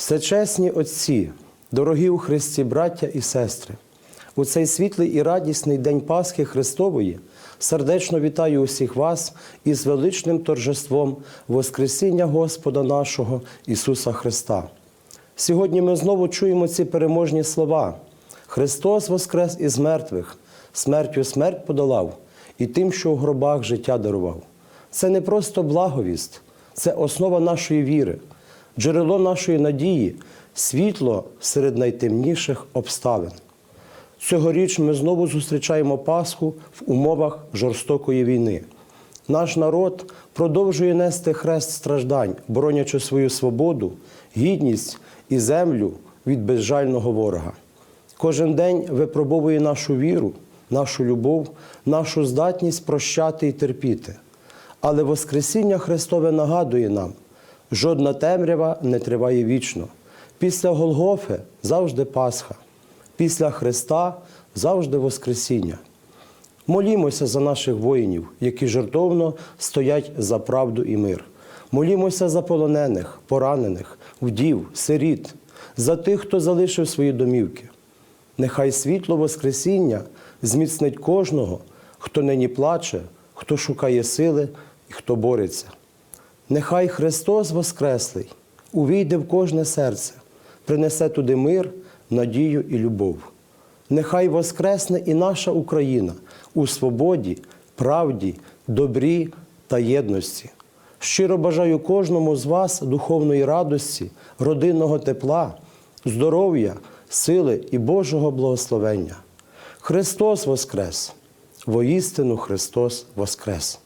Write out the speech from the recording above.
Всечесні Отці, дорогі у Христі браття і сестри, у цей світлий і радісний день Пасхи Христової сердечно вітаю усіх вас із величним торжеством Воскресіння Господа нашого Ісуса Христа. Сьогодні ми знову чуємо ці переможні слова. Христос воскрес із мертвих, смертю смерть подолав і тим, що у гробах життя дарував. Це не просто благовість, це основа нашої віри, джерело нашої надії, світло серед найтемніших обставин. Цьогоріч ми знову зустрічаємо Пасху в умовах жорстокої війни. Наш народ продовжує нести хрест страждань, боронячи свою свободу, гідність і землю від безжального ворога. Кожен день випробовує нашу віру, нашу любов, нашу здатність прощати і терпіти. Але Воскресіння Христове нагадує нам, жодна темрява не триває вічно. Після Голгофи завжди Пасха, після Христа завжди Воскресіння. Молімося за наших воїнів, які жертовно стоять за правду і мир. Молімося за полонених, поранених, вдів, сиріт, за тих, хто залишив свої домівки. Нехай світло Воскресіння зміцнить кожного, хто нині плаче, хто шукає сили і хто бореться. Нехай Христос Воскреслий увійде в кожне серце, принесе туди мир, надію і любов. Нехай воскресне і наша Україна у свободі, правді, добрі та єдності. Щиро бажаю кожному з вас духовної радості, родинного тепла, здоров'я, сили і Божого благословення. Христос Воскрес! Воістину Христос Воскрес!